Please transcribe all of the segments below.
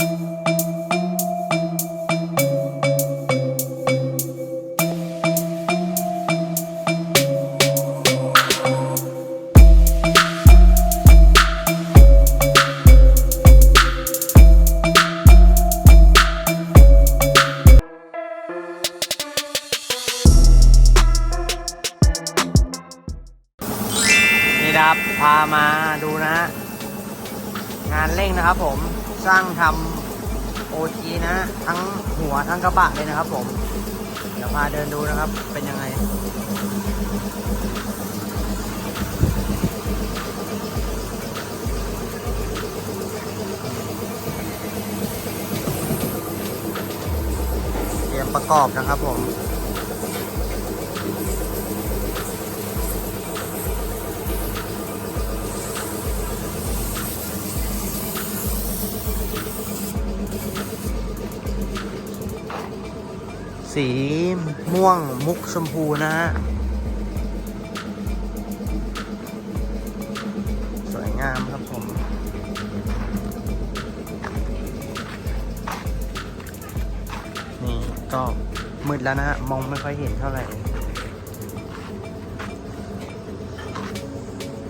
นี่นะครับ พามาดูนะฮะ งานเร่งนะครับผม สร้างทำโอทีนะฮะทั้งหัวทั้งกระบะเลยนะครับผม เดี๋ยวพาเดินดูนะครับ เป็นยังไงเตรียมประกอบนะครับผม สีม่วงมุกชมพูนะฮะ สวยงามครับผม นี่ก็มืดแล้วนะฮะ มองไม่ค่อยเห็นเท่าไหร่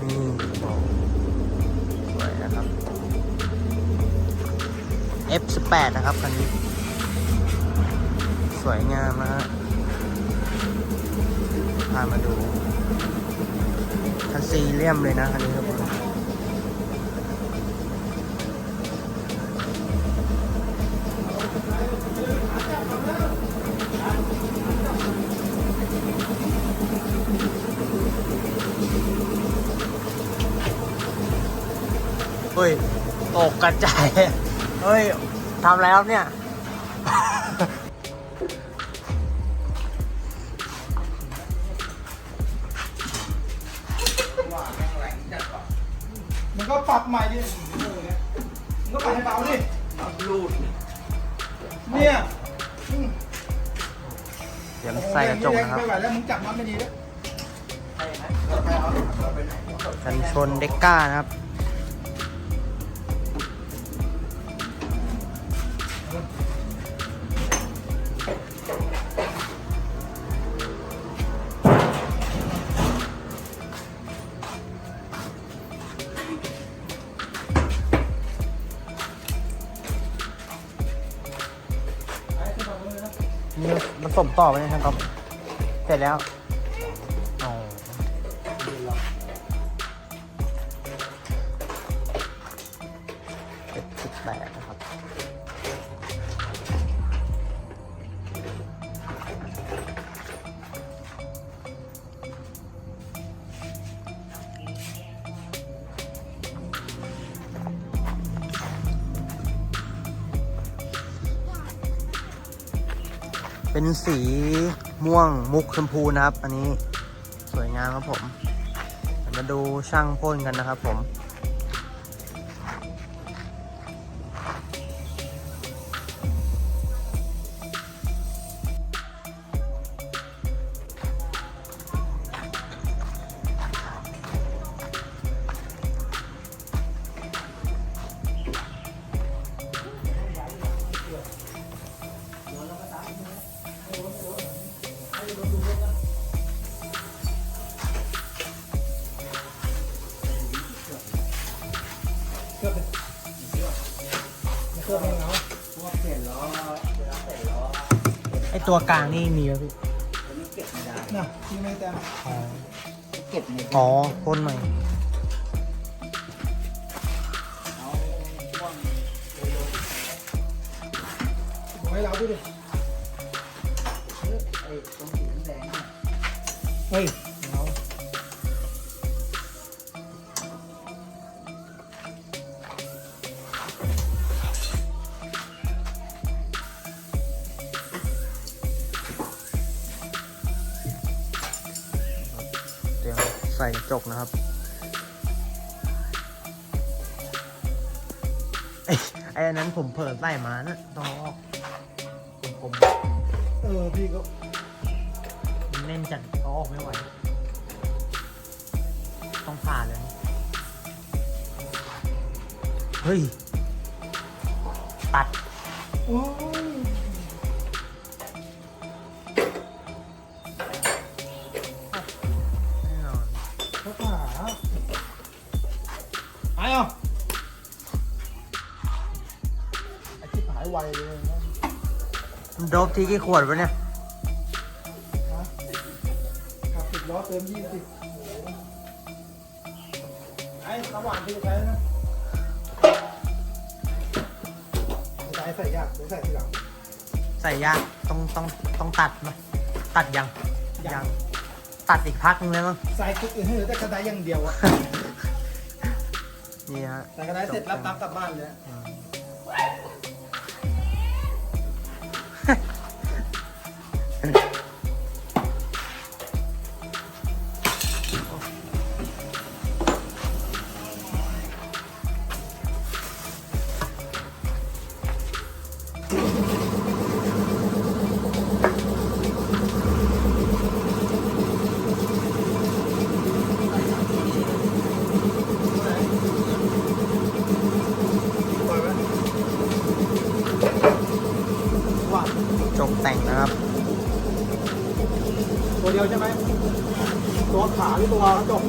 นี่สวยนะครับ F18 นะครับคันนี้ สวยงามนะฮะพามาดูคันซีเลียมเลยนะคันนี้ครับผมเฮ้ยตกกระจาย เฮ้ยทำอะไรครับเนี่ย มันก็ปรับใหม่ดิมันก็ปรับให้เบาดิปรับรูดเนี่ยอืมเดี๋ยวใส่กระจกนะครับไม่ไหวแล้วมึงจับมันไม่ดีแล้วกันชนเด็กก้านะครับ สมต่อไปนะครับเสร็จแล้วอ๋อเจ็ดสิบแปดนะครับ เป็นสีม่วงมุกชมพูนะครับ อันนี้สวยงามครับผม มาดูช่างพ่นกันนะครับผม เครื่องเป็นเครื่องเป็นเงาไอตัวกลางนี่มีไหมพี่น่ะที่ไม่แต่อ๋ออ๋อพ่นใหม่ไว้เราด้วยดิเฮ้ย ใส่กระจกนะครับไอ้ไอ้อันนั้นผมเผลอใส่มานะต้องเอาออกกลมเออพี่ก็ๆมันแน่นจัดเอาออกไม่ไหว ต้องผ่าเลย เฮ้ย ตัด โอ้ายไวเลยนะโดบทีกี่ขวดวะเนี่ยฮะขับสิบล้อเติมยี่สิบไอ้สว่านที่ใช้นะใช้ใส่ยากหรือใส่ทีหลังใส่ยากต้องต้องต้องตัดไหมตัดยังยังตัดอีกพักนึงเลยมั้งใส่ทุกอื่นให้เหลือแต่กระไดอย่างเดียวอะนี่ฮะใส่กระไดเสร็จรับน้ำกลับบ้านเลย แต่งนะครับ ตัวเดียวใช่ไหมตัวขาหรือตัวกระจก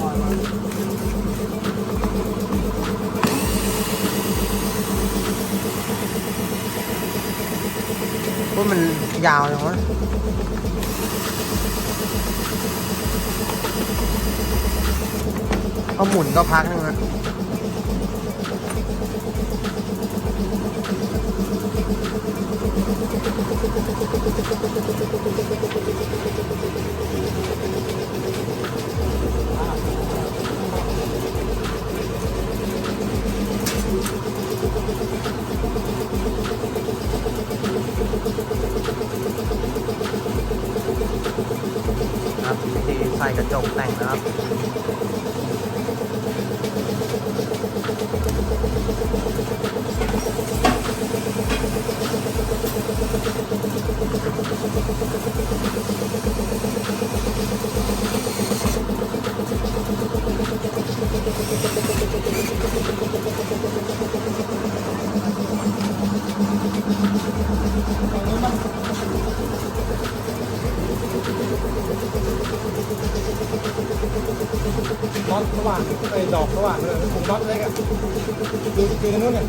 ปล่อยมาพวกมันยาวจังวะเขาหมุนก็พักนึงนะ ครับที่ใส่กระจกแต่งนะครับ น็อตระหว่างไอ้ดอกระหว่างเลยผมน็อตเล็กอะดูดูนู้นเนี่ย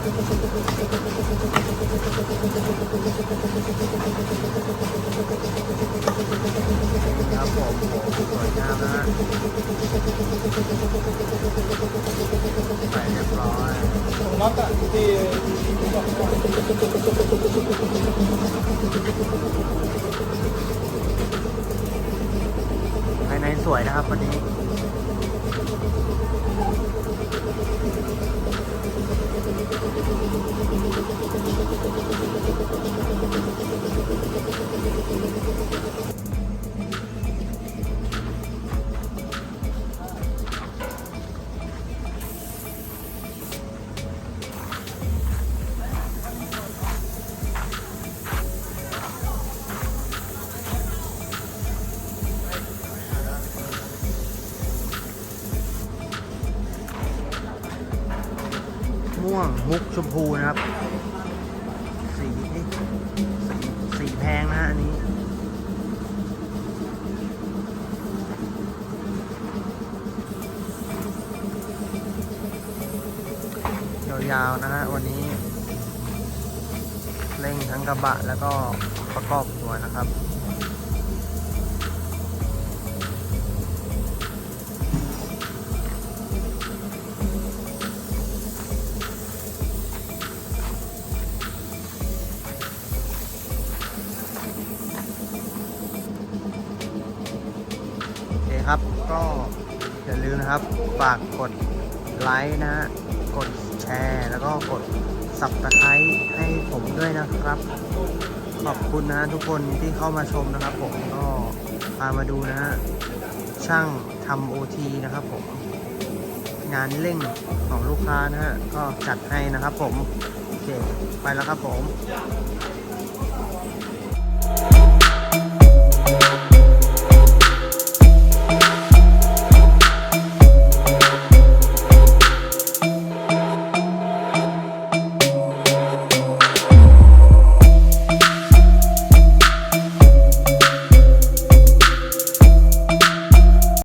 ครับผมโอ้สวยงามนะฮะใส่เรียบร้อยตรงน็อตอะที่ดอกระหว่างภายในสวยนะครับวันนี้ มุกชมพูนะครับ สีสีสีแพงนะฮะอันนี้ยาวๆนะฮะวันนี้เร่งทั้งกระบะแล้วก็ประกอบตัวนะครับ ก็อย่าลืมนะครับ ฝากกดไลค์นะฮะ กดแชร์ แล้วก็กด subscribe ให้ผมด้วยนะครับ ขอบคุณนะทุกคนที่เข้ามาชมนะครับ ผมก็พามาดูนะฮะ ช่างทำโอทีนะครับผม งานเร่งของลูกค้านะฮะ ก็จัดให้นะครับผม โอเค ไปแล้วครับผม